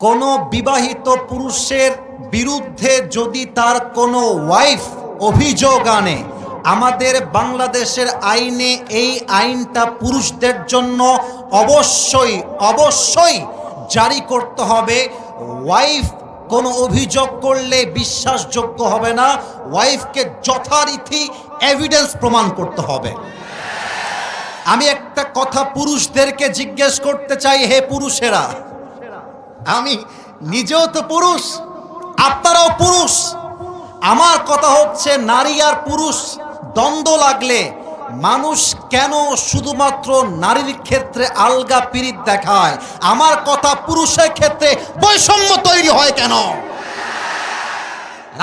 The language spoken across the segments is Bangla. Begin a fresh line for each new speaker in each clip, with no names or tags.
কোনো বিবাহিত পুরুষের বিরুদ্ধে যদি তার কোনো ওয়াইফ অভিযোগ আনে, আমাদের বাংলাদেশের আইনে এই আইনটা পুরুষদের জন্য অবশ্যই অবশ্যই জারি করতে হবে। ওয়াইফ কোনো অভিযোগ করলে বিশ্বাসযোগ্য হবে না, ওয়াইফকে যথারীতি এভিডেন্স প্রমাণ করতে হবে। আমি একটা কথা পুরুষদেরকে জিজ্ঞেস করতে চাই, হে পুরুষেরা আমি নিজেও তো পুরুষ, আপনারাও পুরুষ। আমার কথা হচ্ছে নারী আর পুরুষ, দ্বন্দ্ব লাগলে মানুষ কেন শুধুমাত্র নারীর ক্ষেত্রে আলগা পিরিত দেখায়? আমার কথা পুরুষের ক্ষেত্রে বৈষম্য তৈরি হয় কেন?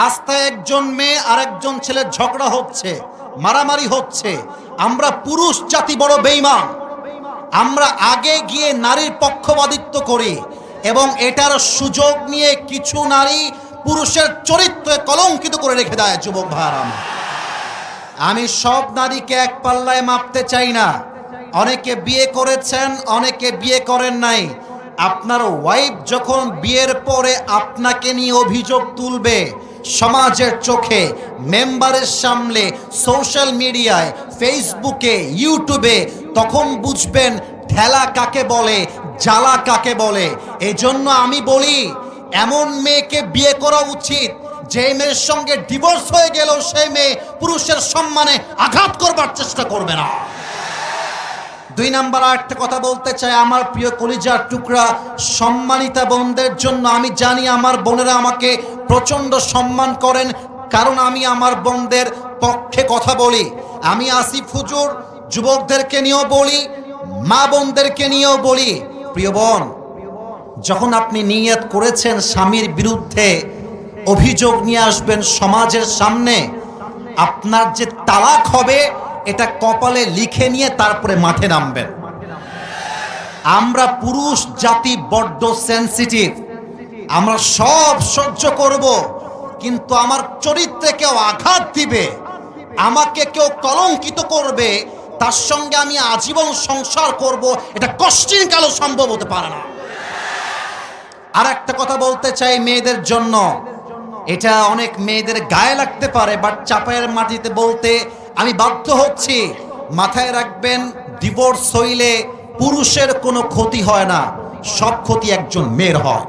রাস্তায় একজন মেয়ে আর একজন ছেলের ঝগড়া হচ্ছে, মারামারি হচ্ছে। আমরা পুরুষ জাতি বড় বেইমান আমরা আগে গিয়ে নারীর পক্ষপাতিত্ব করি। এবং এটার সুযোগ নিয়ে কিছু নারী পুরুষের চরিত্রে কলঙ্কিত করে রেখে দেয় যুবক ভাইয়ারা। আমি সব নারীকে এক পাল্লায় মাপতে চাই না অনেকে বিয়ে করেছেন, অনেকে বিয়ে করেন নাই আপনার ওয়াইফ যখন বিয়ের পরে আপনাকে নিয়ে অভিযোগ তুলবে সমাজের চোখে, মেম্বারের সামনে সোশ্যাল মিডিয়ায় ফেসবুকে ইউটিউবে তখন বুঝবেন ঠেলা কাকে বলে জ্বালা কাকে বলে? এজন্য আমি বলি, এমন মেয়েকে বিয়ে করা উচিত যে মেয়ের সঙ্গে ডিভোর্স হয়ে গেল সেই মেয়ে পুরুষের সম্মানে আঘাত করবার চেষ্টা করবে না। দুই নাম্বার আর একটা কথা বলতে চাই, আমার প্রিয় কলিজার টুকরা, সম্মানিতা বোনদের জন্য আমি জানি আমার বোনেরা আমাকে প্রচণ্ড সম্মান করেন, কারণ আমি আমার বোনদের পক্ষে কথা বলি। আমি আসিফ হুজুর, যুবকদেরকে নিয়েও বলি, মা বোনদেরকে নিয়েও বলি। প্রিয় বোন, যখন আপনি নিয়ত করেছেন স্বামীর বিরুদ্ধে অভিযোগ নিয়ে আসবেন সমাজের সামনে, আপনার যে তালাক হবে, এটা কপালে লিখে নিয়ে তারপরে মাঠে নামবেন। আমরা পুরুষ, জাতি বড্ড সেন্সিটিভ আমরা সব সহ্য করব, কিন্তু আমার চরিত্রে কেউ আঘাত দিবে, আমাকে কেউ কলঙ্কিত করবে তার সঙ্গে আমি আজীবন সংসার করব, এটা কষ্টিন কালো সম্ভব হতে পারে না। আর একটা কথা বলতে চাই মেয়েদের জন্য। এটা অনেক মেয়েদের গায়ে লাগতে পারে বাট চাপায়ের মাটিতে বলতে আমি বাধ্য হচ্ছি, মাথায় রাখবেন ডিভোর্স হইলে পুরুষের কোনো ক্ষতি হয় না, সব ক্ষতি একজন মেয়ের হয়।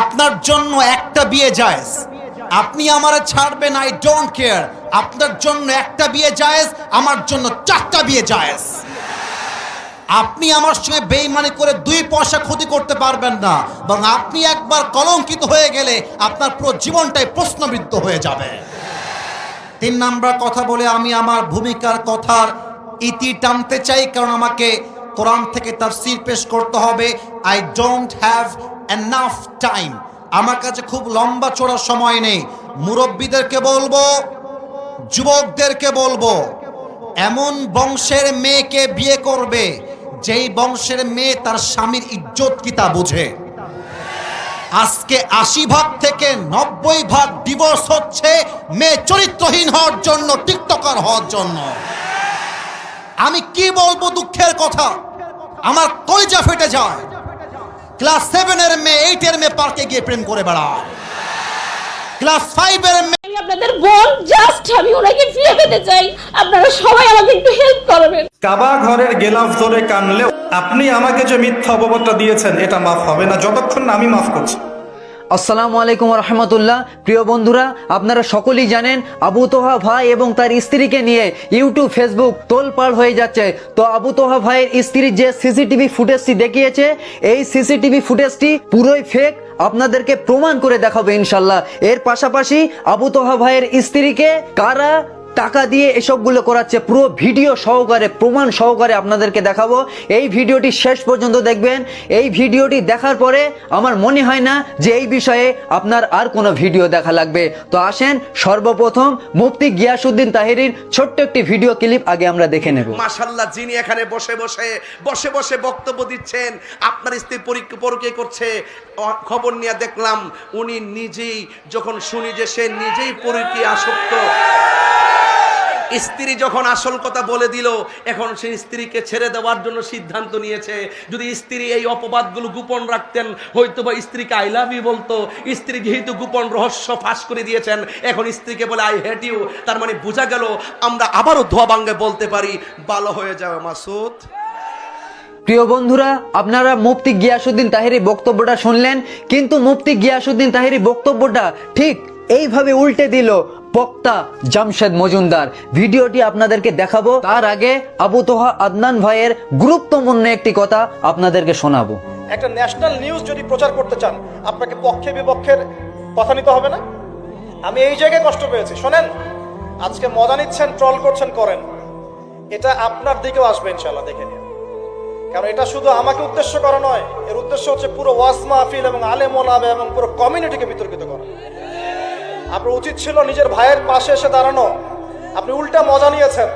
আপনার জন্য একটা বিয়ে জায়েজ আপনি আমারে ছাড়বেন আই ডোন্ট কেয়ার আপনার জন্য একটা বিয়ে জায়েজ, আমার জন্য চারটা বিয়ে জায়েজ। আপনি আমার সঙ্গে বেইমানি করে দুই পয়সা ক্ষতি করতে পারবেন না এবং আপনি একবার কলঙ্কিত হয়ে গেলে আপনার পুরো জীবনটাই প্রশ্নবিদ্ধ হয়ে যাবে। তিন নাম্বার কথা বলে আমি আমার ভূমিকার কথার ইতি টানতে চাই, কারণ আমাকে কোরআন থেকে তাফসীর পেশ করতে হবে। I don't have enough time আমার কাছে খুব লম্বা চড়ার সময় নেই। মুরব্বীদেরকে বলব যুবকদেরকে বলব, এমন বংশের মেয়েকে বিয়ে করবে, যেই বংশের মেয়ে তার স্বামীর ইজ্জত কি তা বুঝে। আজকে আশি ভাগ থেকে নব্বই ভাগ ডিভোর্স হচ্ছে, মেয়ে চরিত্রহীন হওয়ার জন্য, টিকটকার হওয়ার জন্য। আমি কি বলব দুঃখের কথা? আমার কলিজা ফেটে যায়। ক্লাস সেভেনের মেয়ে এইটের মেয়ে পার্কে গিয়ে প্রেম করে বেড়ায়। ক্লাস ফাইভের মেয়ে
আপনাদের বোন জাস্ট আমি ওনাকে ফিরে পেতে চাই। আপনারা সবাই আমাকে একটু হেল্প করবেন।
কাবা ঘরের গেলাফ ধরে কানলেও আপনি আমাকে যে মিথ্যা অপবাদটা দিয়েছেন এটা মাফ হবে না। যতক্ষণ না আমি মাফ করছি।
আসসালামু আলাইকুম রহমতুল্লাহ প্রিয় বন্ধুরা আপনারা সকলেই জানেন আবু তোহা ভাই এবং তার স্ত্রীকে নিয়ে ইউটিউব ফেসবুক তোলপাড় হয়ে যাচ্ছে। তো আবু তোহা ভাইয়ের স্ত্রীর যে সিসিটিভি ফুটেজটি দেখিয়েছে এই সিসিটিভি ফুটেজটি পুরোই ফেক আপনাদেরকে প্রমাণ করে দেখাবে ইনশাল্লাহ। এর পাশাপাশি আবু তোহা ভাইয়ের স্ত্রীকে কারা টাকা দিয়ে এসবগুলো করাচ্ছে। পুরো ভিডিও সহকারে, প্রমাণ সহকারে আপনাদেরকে দেখাবো। এই ভিডিওটি শেষ পর্যন্ত দেখবেন। এই ভিডিওটি দেখার পরে আমার মনে হয় না যে এই বিষয়ে আপনার আর কোনো ভিডিও দেখা লাগবে। তো আসেন, সর্বপ্রথম মুফতি গিয়াসুদ্দিন তাহিরির ছোট্ট একটি ভিডিও ক্লিপ আগে আমরা দেখে নেব।
মাশাল্লাহ যিনি এখানে বসে বসে বসে বসে বক্তব্য দিচ্ছেন, আপনার স্ত্রী পরীক্ষা পরকে করছে খবর নিয়ে দেখলাম, উনি নিজেই যখন শুনি যে সে নিজেই পরীক্ষা আসক্ত স্ত্রী যখন আসল কথা বলে দিল, এখন সেই স্ত্রীকে ছেড়ে দেওয়ার জন্য সিদ্ধান্ত নিয়েছে। যদি স্ত্রী এই অপবাদগুলো গোপন রাখতেন, হয়তো বা স্ত্রীকে আই লাভ ইউ বলতো। স্ত্রী যেহেতু গোপন রহস্য ফাঁস করে দিয়েছেন, এখন স্ত্রীকে বলে আই হেট ইউ তার মানে বোঝা গেল, আমরা আবারও ধোয়া বাঙ্গে বলতে পারি, ভালো হয়ে যাবে মাসুদ
প্রিয় বন্ধুরা, আপনারা মুফতি গিয়াসুদ্দিন তাহিরি বক্তব্যটা শুনলেন, কিন্তু মুফতি গিয়াসুদ্দিন তাহিরি বক্তব্যটা ঠিক এইভাবে উল্টে দিল বক্তা জামশেদ মজুমদার। ভিডিওটি আপনাদেরকে দেখাবো। তার আগে আবু তোহা আদনান ভাইয়ের গুরুত্বপূর্ণ একটি কথা আপনাদেরকে শোনাবো।
একটা ন্যাশনাল নিউজ যদি প্রচার করতে চান, আপনাকে পক্ষে বিপক্ষের কথা নিতে হবে না? আমি এই জায়গায় কষ্ট পেয়েছি। শোনেন, আজকে মজা নিচ্ছেন ট্রল করছেন, করেন। এটা আপনার দিকেও আসবে ইনশাল্লাহ দেখে নিন। কারণ এটা শুধু আমাকে উদ্দেশ্য করা নয়, এর উদ্দেশ্য হচ্ছে পুরো ওয়াজ মাহফিল এবং আলেম ওলামা এবং পুরো কমিউনিটিকে বিতর্কিত করা। আপনার উচিত ছিল নিজের ভাইয়ের পাশে এসে দাঁড়ানো। আপনি উল্টা মজা নিয়েছেন।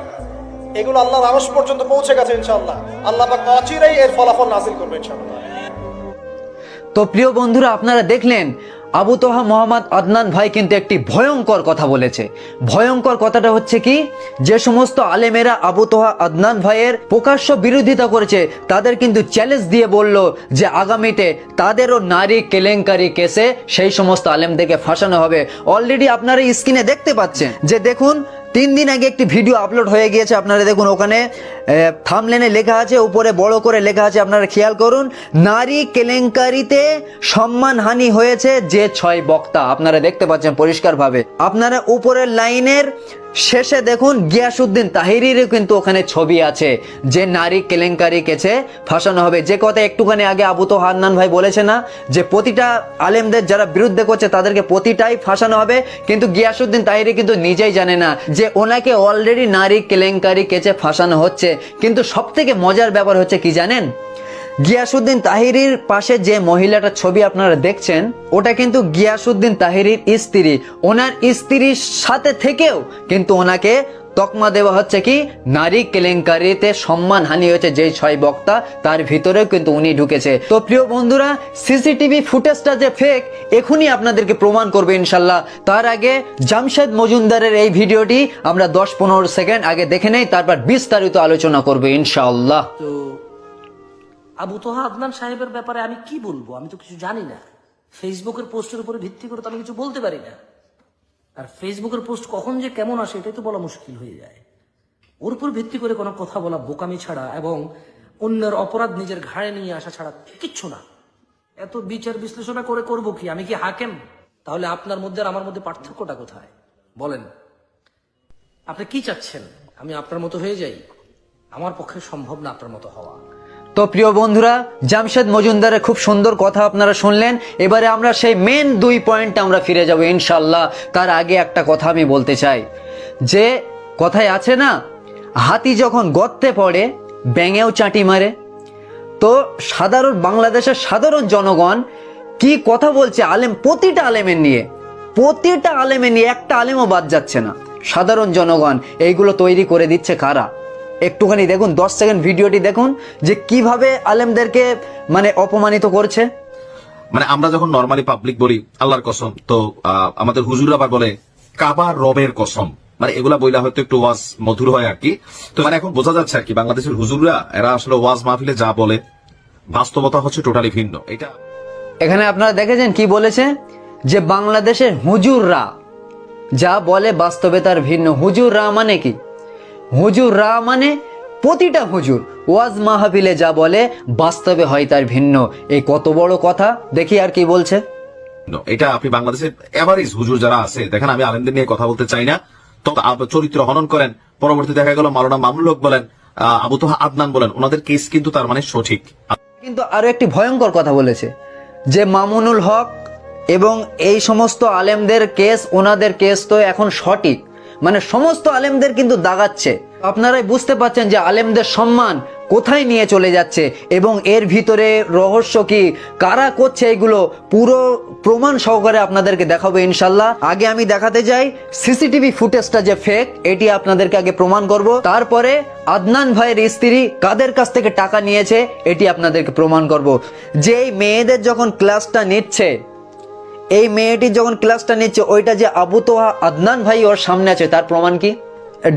এগুলো আল্লাহর আরস পর্যন্ত পৌঁছে গেছে ইনশাল্লাহ আল্লাহ পাক এর ফলাফল নাসিল করবে ইনশাল্লাহ
তো প্রিয় বন্ধুরা, আপনারা দেখলেন আবু তোহা মোহাম্মদ আদনান ভাই কিন্তু একটি ভয়ঙ্কর কথা বলেছে। ভয়ঙ্কর কথাটা হচ্ছে কি? যে সমস্ত আলেমেরা আবু তোহা আদনান ভাইয়ের প্রকাশ্য বিরোধিতা করেছে, তাদের কিন্তু চ্যালেঞ্জ দিয়ে বলল যে আগামীতে তাদেরও নারী কেলেঙ্কারি কেসে সেই সমস্ত আলেমদেরকে ফাঁসানো হবে। অলরেডি আপনারা স্ক্রিনে দেখতে পাচ্ছেন যে দেখুন তিন দিন আগে একটি ভিডিও আপলোড হয়ে গিয়েছে, আপনারা দেখুন ওখানে থামলেনে লেখা আছে, উপরে বড় করে লেখা আছে, আপনারা খেয়াল করুন, নারী কেলেঙ্কারিতে সম্মানহানি হয়েছে যে ছয় বক্তা। আপনারা দেখতে পাচ্ছেন পরিষ্কারভাবে। আপনারা উপরের লাইনের শেষে দেখুন গিয়াসুদ্দিন তাহিরিরও কিন্তু ওখানে ছবি আছে। যে নারী কেলেঙ্কারি কেছে, ফাঁসানো হবে। যে কথা একটুখানি আগে আবু তো হান্নান ভাই বলেছে না, যে প্রতিটা আলেমদের যারা বিরুদ্ধে করছে, তাদেরকে প্রতিটাই ফাঁসানো হবে। কিন্তু গিয়াসুদ্দিন তাহিরি কিন্তু নিজেই জানে না যে ওনাকে অলরেডি নারী কেলেঙ্কারি কেচে ফাঁসানো হচ্ছে। কিন্তু সব থেকে মজার ব্যাপার হচ্ছে কি জানেন? গিয়াসুদ্দিন তাহিরির পাশে যে মহিলাটার ছবি আপনারা দেখছেন, ওটা কিন্তু গিয়াসুদ্দিন তাহিরির স্ত্রী। ওনার স্ত্রীর সাথে থেকেও কিন্তু ওনাকে তকমা দেওয়া হচ্ছে কি, নারী কেলেঙ্কারিতে সম্মান হানি হয়েছে যে ছয় বক্তা, তার ভিতরেও কিন্তু উনি ঢুকেছে। তো প্রিয় বন্ধুরা, সিসিটিভি ফুটেজটা যে ফেক এখনই আপনাদেরকে প্রমাণ করবে ইনশাল্লাহ। তার আগে জামশেদ মজুমদারের এই ভিডিওটি আমরা দশ পনেরো সেকেন্ড আগে দেখে নেই, তারপর বিস্তারিত আলোচনা করবে
ইনশাল্লাহ। আবু তোহা আদনান সাহেবের ব্যাপারে আমি কি বলব? আমি তো কিছু জানি না। ফেসবুকের পোস্টের উপরে ভিত্তি করে তো আমি কিছু বলতে পারি না। আর ফেসবুকের পোস্ট কখন যে কেমন আসে, এটাই তো বলা মুশকিল হয়ে যায়। ওর উপর ভিত্তি করে কোনো কথা বলা, বোকামি ছাড়া এবং অন্যের অপরাধ নিজের ঘাড়ে নিয়ে আসা ছাড়া কিচ্ছু না। এত বিচার বিশ্লেষণা করে করব কি? আমি কি হাকেম? তাহলে আপনার মধ্যে আর আমার মধ্যে পার্থক্যটা কোথায়? বলেন। আপনি কি চাচ্ছেন? আমি আপনার মতো হয়ে যাই? আমার পক্ষে সম্ভব না আপনার মতো হওয়া।
তো প্রিয় বন্ধুরা, জামশেদ মজুমদারের খুব সুন্দর কথা আপনারা শুনলেন। এবারে আমরা সেই মেন দুই পয়েন্ট আমরা ফিরে যাব ইনশাল্লাহ তার আগে একটা কথা আমি বলতে চাই। যে কথায় আছে না, হাতি যখন গর্তে পড়ে, ব্যাঙেও চাটি মারে। তো সাধারণ বাংলাদেশের সাধারণ জনগণ কি কথা বলছে আলেম, প্রতিটা আলেমের নিয়ে? প্রতিটা আলেমের নিয়ে একটা আলেমও বাদ যাচ্ছে না। সাধারণ জনগণ, এইগুলো তৈরি করে দিচ্ছে কারা? একটুখানি দেখুন দশ সেকেন্ড ভিডিওটি দেখুন যে কীভাবে আলেমদেরকে মানে অপমানিত করছে।
মানে আমরা যখন নর্মালি পাবলিক বলি আল্লাহর কসম তো আমাদের হুজুর আবার বলে কাবার রবের কসম। মানে এগুলা বইলা হয়তো একটু ওয়াজ মধুর হয় আর কি। তো মানে এখন বোঝা যাচ্ছে আর কি বাংলাদেশের হুজুররা এরা আসলে ওয়াজ মাহফিলে যা বলে বাস্তবতা হচ্ছে টোটালি ভিন্ন। এটা
এখানে আপনারা দেখেছেন কি বলেছে? যে বাংলাদেশের হুজুররা যা বলে বাস্তবে তার ভিন্ন। হুজুররা মানে কি? হুজুররা মানে প্রতিটা হুজুর। ওয়াজ মাহফিলে যা বলে বাস্তবে হয় তার ভিন্ন। এই কত বড় কথা? দেখি আর কি বলছে।
এটা আপনি বাংলাদেশের এভারেজ হুজুর যারা আছে দেখেন আমি আলেমদের নিয়ে কথা বলতে চাই না। তো চরিত্র হনন করেন পরবর্তী দেখা গেল মাওলানা মামুল হক বলেন আবু তোহা আদনান বলেন ওনাদের কেস কিন্তু তার মানে সঠিক।
কিন্তু আরও একটি ভয়ঙ্কর কথা বলেছে যে মামুনুল হক এবং এই সমস্ত আলেমদের কেস ওনাদের কেস তো এখন সঠিক। মানে সমস্ত আলেমদের কিন্তু দাগাচ্ছে। আপনারাই বুঝতে পাচ্ছেন যে আলেমদের সম্মান কোথায় নিয়ে চলে যাচ্ছে এবং এর ভিতরে রহস্য কি? কারা করছে এগুলো? পুরো প্রমাণ সহকারে আপনাদেরকে দেখাবো ইনশাল্লাহ। আগে আমি দেখাতে যাই সিসিটিভি ফুটেজটা যে ফেক এটি আপনাদেরকে আগে প্রমাণ করব। তারপরে আদনান ভাইয়ের স্ত্রী কাদের কাছ থেকে টাকা নিয়েছে, এটি আপনাদেরকে প্রমাণ করব। যে মেয়েদের যখন ক্লাসটা নিচ্ছে এই মেয়েটি যখন ক্লাসটা নিচ্ছে, ওইটা যে আবু তোহা আদনান ভাই ওর সামনে আছে, তার প্রমাণ কি?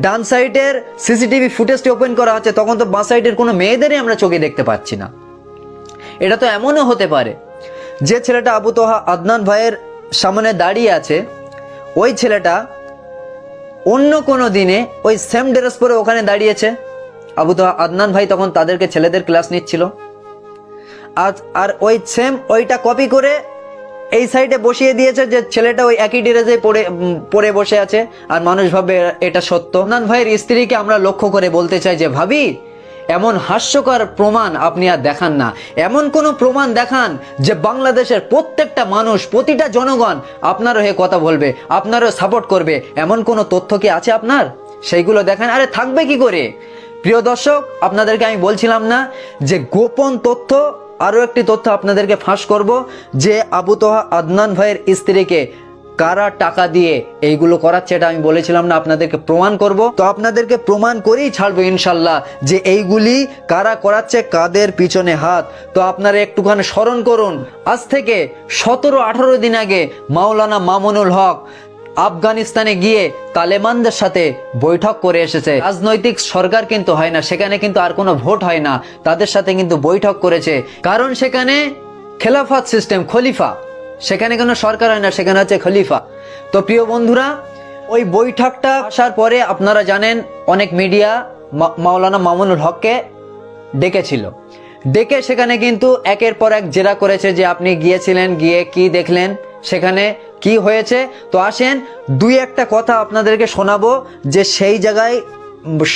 ডান সাইডের সিসিটিভি ফুটেজটি ওপেন করা হচ্ছে, তখন তো বাঁ সাইডের কোনো মেয়েদেরই আমরা চোখে দেখতে পাচ্ছি না। এটা তো এমনও হতে পারে যে ছেলেটা আবু তোহা আদনান ভাইয়ের সামনে দাঁড়িয়ে আছে, ওই ছেলেটা অন্য কোনো দিনে ওই সেম ড্রেস পরে ওখানে দাঁড়িয়েছে। আবু তোহা আদনান ভাই তখন তাদেরকে ছেলেদের ক্লাস নিচ্ছিল। আর ওই সেম ওইটা কপি করে এই সাইডে বসিয়ে দিয়েছে যে ছেলেটা ওই একই ড্রেসে উম, পড়ে বসে আছে। আর মানুষ ভাবে এটা সত্য। আদনান ভাইয়ের স্ত্রীকে আমরা লক্ষ্য করে বলতে চাই যে ভাবি এমন হাস্যকর প্রমাণ আপনি আর দেখান না। এমন কোনো প্রমাণ দেখান যে বাংলাদেশের প্রত্যেকটা মানুষ প্রতিটা জনগণ আপনারও হয়ে কথা বলবে আপনারও সাপোর্ট করবে। এমন কোনো তথ্য কি আছে আপনার? সেইগুলো দেখান। আরে থাকবে কি করে? প্রিয় দর্শক আপনাদেরকে আমি বলছিলাম না যে গোপন তথ্য আরও একটি তথ্য আপনাদেরকে ফাঁস করব, যে আবু তোহা আদনান ভাইয়ের স্ত্রীকে কারা টাকা দিয়ে এইগুলো করাচ্ছে এটা আমি বলেছিলাম না, আপনাদেরকে প্রমাণ করব। তো আপনাদেরকে প্রমাণ করেই ছাড়বো ইনশাল্লাহ যে এইগুলি কারা করাচ্ছে, কাদের পিছনে হাত। তো আপনারা একটুখানি স্মরণ করুন, আজ থেকে সতেরো আঠারো দিন আগে মাওলানা মামুনুল হক আফগানিস্তানে গিয়ে তালেবানদের সাথে বৈঠক করে এসেছে। রাজনৈতিক সরকার কিন্তু হয় না, সেখানে কিন্তু আর কোনো ভোট হয় না। তাদের সাথে কিন্তু বৈঠক করেছে। কারণ সেখানে খেলাফত সিস্টেম খলিফা। সেখানে কোনো সরকার হয় না, সেখানে হচ্ছে খলিফা। তো প্রিয় বন্ধুরা, ওই বৈঠকটা আসার পরে আপনারা জানেন, অনেক মিডিয়া মাওলানা মামুনুল হককে ডেকেছিল। ডেকে সেখানে কিন্তু একের পর এক জেরা করেছে যে আপনি গিয়েছিলেন, গিয়ে কি দেখলেন? সেখানে কি হয়েছে? তো আসেন দুই একটা কথা আপনাদেরকে শোনাবো যে সেই জায়গায়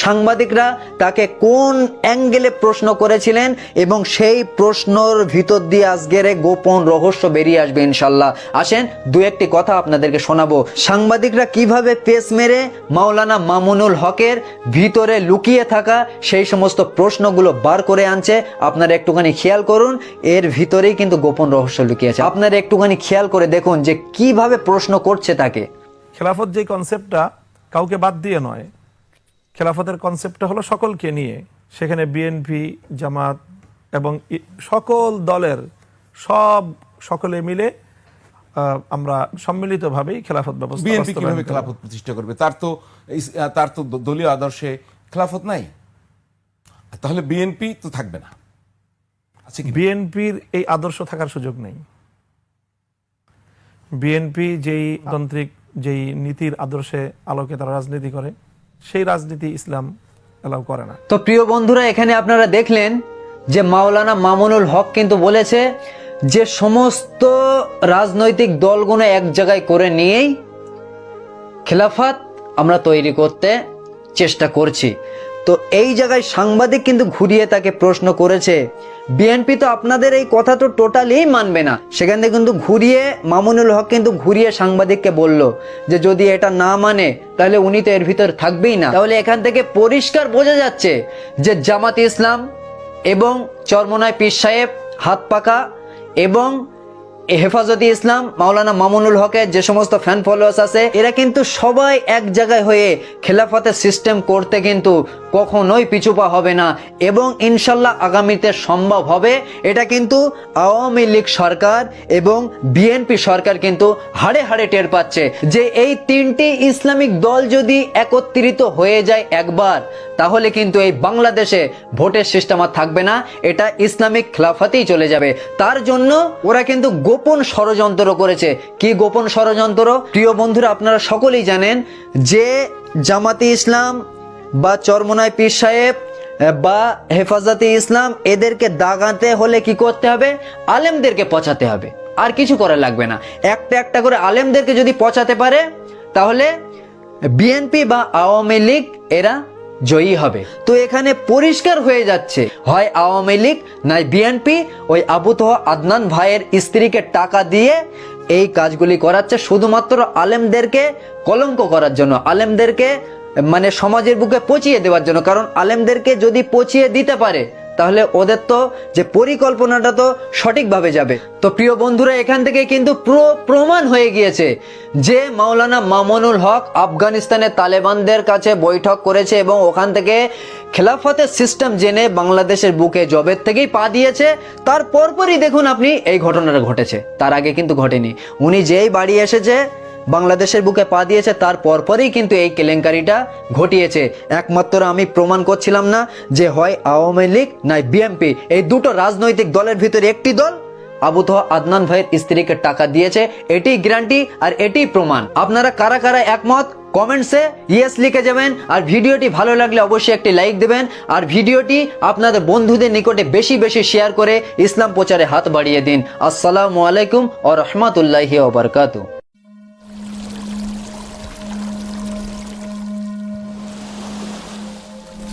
সাংবাদিকরা তাকে কোন অ্যাঙ্গেলে প্রশ্ন করেছিলেন এবং সেই প্রশ্নর ভিতর দিয়ে আজকের গোপন রহস্য বেরিয়ে আসবে ইনশাল্লাহ। আসেন দু একটি কথা আপনাদেরকে শোনাবো। সাংবাদিকরা কীভাবে পেস মেরে মাওলানা মামুনুল হকের ভিতরে লুকিয়ে থাকা সেই সমস্ত প্রশ্নগুলো বার করে আনছে, আপনারা একটুখানি খেয়াল করুন, এর ভিতরেই কিন্তু গোপন রহস্য লুকিয়ে আছে। আপনারা একটুখানি খেয়াল করে দেখুন যে কীভাবে প্রশ্ন করছে তাকে।
খেলাফত যে কনসেপ্টটা কাউকে বাদ দিয়ে নয় খেলাফতের কনসেপ্টটা হলো সকলকে নিয়ে। সেখানে বিএনপি জামাত এবং সকল দলের সব সকলে মিলে আমরা সম্মিলিতভাবেই খেলাফত ব্যবস্থা
বিএনপি কীভাবে খেলাফত প্রতিষ্ঠা করবে? তার তো তার তো দলীয় আদর্শে খেলাফত নাই। তাহলে বিএনপি তো থাকবে না।
বিএনপির এই আদর্শ থাকার সুযোগ নেই। বিএনপি যেই তান্ত্রিক যেই নীতির আদর্শে আলোকে তারা রাজনীতি করে সেই রাজনীতি ইসলাম এলাও করে না।
তো প্রিয় বন্ধুরা, এখানে আপনারা দেখলেন যে মাওলানা মামুনুল হক কিন্তু বলেছে যে সমস্ত রাজনৈতিক দলগুলো এক জায়গায় করে নিয়েই খেলাফাত আমরা তৈরি করতে চেষ্টা করছি। তো এই জায়গায় সাংবাদিক কিন্তু ঘুরিয়ে তাকে প্রশ্ন করেছে বিএনপি তো আপনাদের এই কথা তো টোটালি মানবে না। সেখান থেকে কিন্তু ঘুরিয়ে মামুনুল হক কিন্তু ঘুরিয়ে সাংবাদিককে বলল যে যদি এটা না মানে তাহলে উনি তো এর ভিতর থাকবেই না। তাহলে এখান থেকে পরিষ্কার বোঝা যাচ্ছে যে জামাত ইসলাম এবং চরমনায় পীর সাহেব হাত পাকা এবং হেফাজতে ইসলাম, মাওলানা মামুনুল হকের যে সমস্ত ফ্যান ফলোয়ার্স আছে, এরা কিন্তু সবাই এক জায়গায় হয়ে খেলাফতের সিস্টেম করতে কিন্তু কখনোই পিছুপা হবে না এবং ইনশাল্লাহ আগামীতে সম্ভব হবে। এটা কিন্তু আওয়ামী লীগ সরকার এবং বিএনপি সরকার কিন্তু হাড়ে হাড়ে টের পাচ্ছে যে এই তিনটি ইসলামিক দল যদি একত্রিত হয়ে যায় একবার, তাহলে কিন্তু এই বাংলাদেশে ভোটের সিস্টেম আর থাকবে না, এটা ইসলামিক খেলাফাতেই চলে যাবে। তার জন্য ওরা কিন্তু গোপন ষড়যন্ত্র করেছে। কি গোপন ষড়যন্ত্র? প্রিয় বন্ধুরা, আপনারা সকলেই জানেন যে জামাতি ইসলাম বা চরমনায় পীর সাহেব বা হেফাজতে ইসলাম, এদেরকে দাগাতে হলে কি করতে হবে? আলেমদেরকে পচাতে হবে। আর কিছু করা লাগবে না। একটা একটা করে আলেমদেরকে যদি পচাতে পারে, তাহলে বিএনপি বা আওয়ামী লীগ, এরা জয়ী হবে। তো এখানে পরিষ্কার হয়ে যাচ্ছে। হয় আওয়ামী লীগ নয় বিএনপি, ওই আবুতহ তোহা আদনান ভাইয়ের স্ত্রীকে টাকা দিয়ে এই কাজগুলি করাচ্ছে শুধুমাত্র আলেমদেরকে কলঙ্ক করার জন্য, আলেমদেরকে মানে সমাজের বুকে পচিয়ে দেওয়ার জন্য। কারণ আলেমদেরকে যদি পচিয়ে দিতে পারে তাহলে ওদের তো যে পরিকল্পনাটা তো সঠিকভাবে যাবে। তো প্রিয় বন্ধুরা, এখান থেকে কিন্তু পুরো প্রমাণ হয়ে গিয়েছে যে মাওলানা মামুনুল হক আফগানিস্তানের তালেবানদের কাছে বৈঠক করেছে এবং ওখান থেকে খেলাফতের সিস্টেম জেনে বাংলাদেশের বুকে জবের থেকেই পা দিয়েছে। তার পরপরই দেখুন আপনি এই ঘটনাটা ঘটেছে। তার আগে কিন্তু ঘটেনি। উনি যেই বাড়ি এসেছে বাংলাদেশের বুকে পা দিয়েছে, তার পরপরই কিন্তু এই কেলেঙ্কারিটা ঘটিয়েছে। একমাত্র আমি প্রমাণ করছিলাম না যে হয় আওয়ামী লীগ নয় বিএমপি এই দুটো রাজনৈতিক দলের ভিতরে একটি দল আবু তোহা আদনান ভাইয়ের স্ত্রীকে টাকা দিয়েছে, এটি গ্যারান্টি আর এটি প্রমাণ। আপনারা কারা কারা একমত? কমেন্টসে ইয়েস লিখে যাবেন আর ভিডিওটি ভালো লাগলে অবশ্যই একটি লাইক দেবেন আর ভিডিওটি আপনাদের বন্ধুদের নিকটে বেশি বেশি শেয়ার করে ইসলাম প্রচারে হাত বাড়িয়ে দিন। আসসালামু আলাইকুম ও রহমতুল্লাহি ওবরকাতু